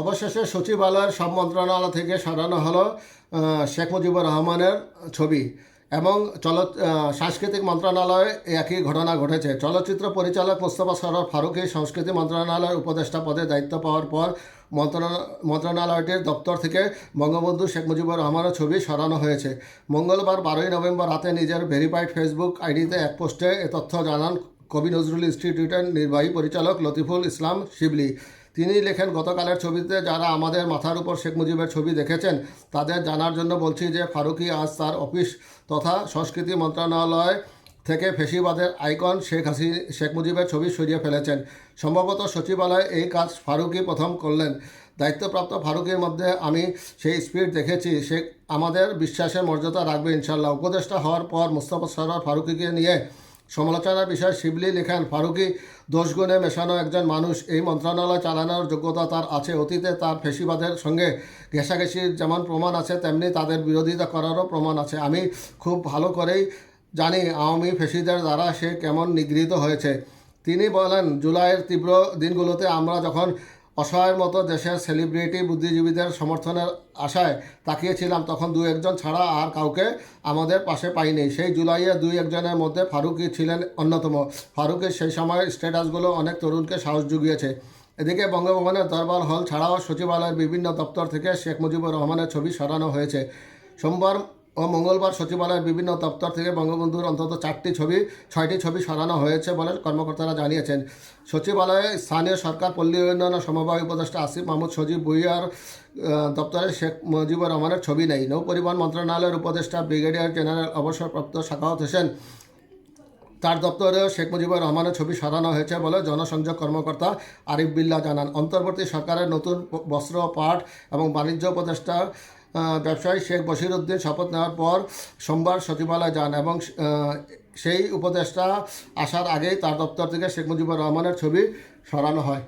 অবশেষে সচিবালয়ের সব মন্ত্রণালয় থেকে সরানো হলো শেখ মুজিবুর রহমানের ছবি এবং চল সাংস্কৃতিক মন্ত্রণালয়ে একই ঘটনা ঘটেছে। চলচ্চিত্র পরিচালক মোস্তফা সরোয়ার ফারুকী সংস্কৃতি মন্ত্রণালয়ের উপদেষ্টা পদে দায়িত্ব পাওয়ার পর মন্ত্রণা- মন্ত্রণালয়টির দপ্তর থেকে বঙ্গবন্ধু শেখ মুজিবুর রহমানের ছবি সরানো হয়েছে। মঙ্গলবার বারোই নভেম্বর রাতে নিজের ভেরিফাইড ফেসবুক আইডিতে এক পোস্টে এ তথ্য জানান কবি নজরুল ইনস্টিটিউটের নির্বাহী পরিচালক লতিফুল ইসলাম শিবলি। তিনি লেখেন, গতকালের ছবিতে যারা আমাদের মাথার উপর শেখ মুজিবের ছবি দেখেছেন, তাদের জানার জন্য বলছি যে ফারুকি আজ তার অফিস তথা সংস্কৃতি মন্ত্রণালয় থেকে ফেসিবাদের আইকন শেখ হাসি, শেখ মুজিবের ছবি সরিয়ে ফেলেছেন। সম্ভবত সচিবালয়ে এই কাজ ফারুকি প্রথম করলেন। দায়িত্বপ্রাপ্ত ফারুকের মধ্যে আমি সেই স্পিড দেখেছি। সে আমাদের বিশ্বাসের মর্যাদা রাখবে ইনশাল্লাহ উপদেষ্টা হওয়ার পর মুস্তফা সরোয়ার ফারুকিকে নিয়ে সমালোচনার বিষয়ে শিবলি লেখেন, ফারুকি দোষগুণে মেশানো একজন মানুষ, এই মন্ত্রণালয় চালানোর যোগ্যতা তার আছে। অতীতে তার ফেসিবাদের সঙ্গে ঘেঁষাঘেঁষির যেমন প্রমাণ আছে, তেমনি তাদের বিরোধিতা করারও প্রমাণ আছে। আমি খুব ভালো করেই জানি আওয়ামী ফেসিদের দ্বারা সে কেমন নিগৃহীত হয়েছে। তিনি বলেন, জুলাইয়ের তীব্র দিনগুলোতে আমরা যখন অসহায়ের মতো দেশের সেলিব্রিটি বুদ্ধিজীবীদের সমর্থনের আশায় তাকিয়েছিলাম, তখন দু একজন ছাড়া আর কাউকে আমাদের পাশে পাইনি। সেই জুলাইয়ে দুই একজনের মধ্যে ফারুকি ছিলেন অন্যতম। ফারুকের সেই সময়ের স্ট্যাটাসগুলো অনেক তরুণকে সাহস জুগিয়েছে। এদিকে বঙ্গভবনের দরবার হল ছাড়াও সচিবালয়ের বিভিন্ন দপ্তর থেকে শেখ মুজিবুর রহমানের ছবি সরানো হয়েছে। সোমবার ও মঙ্গলবার সচিবালয়ের বিভিন্ন দপ্তর থেকে বঙ্গবন্ধুর অন্তত চারটি ছবি, ছয়টি ছবি সরানো হয়েছে বলে কর্মকর্তারা জানিয়েছেন। সচিবালয়ে স্থানীয় সরকার, পল্লী উন্নয়ন সমবায় উপদেষ্টা আসিফ মাহমুদ, সজীব ভুইয়ার দপ্তরে শেখ মুজিবুর রহমানের ছবি নেই। নৌ পরিবহন মন্ত্রণালয়ের উপদেষ্টা ব্রিগেডিয়ার জেনারেল অবসরপ্রাপ্ত সাখাওয়াত হোসেন, তার দপ্তরেও শেখ মুজিবুর রহমানের ছবি সরানো হয়েছে বলে জনসংযোগ কর্মকর্তা আরিফ বিল্লা জানান। অন্তর্বর্তী সরকারের নতুন বস্ত্র পাট এবং বাণিজ্য উপদেষ্টা ব্যবসায়ী শেখ বশির উদ্দিন শপথ নেওয়ার পর সোমবার সচিবালয় যান এবং সেই উপদেষ্টা আসার আগেই তার দপ্তর থেকে শেখ মুজিবুর রহমানের ছবি সরানো হয়।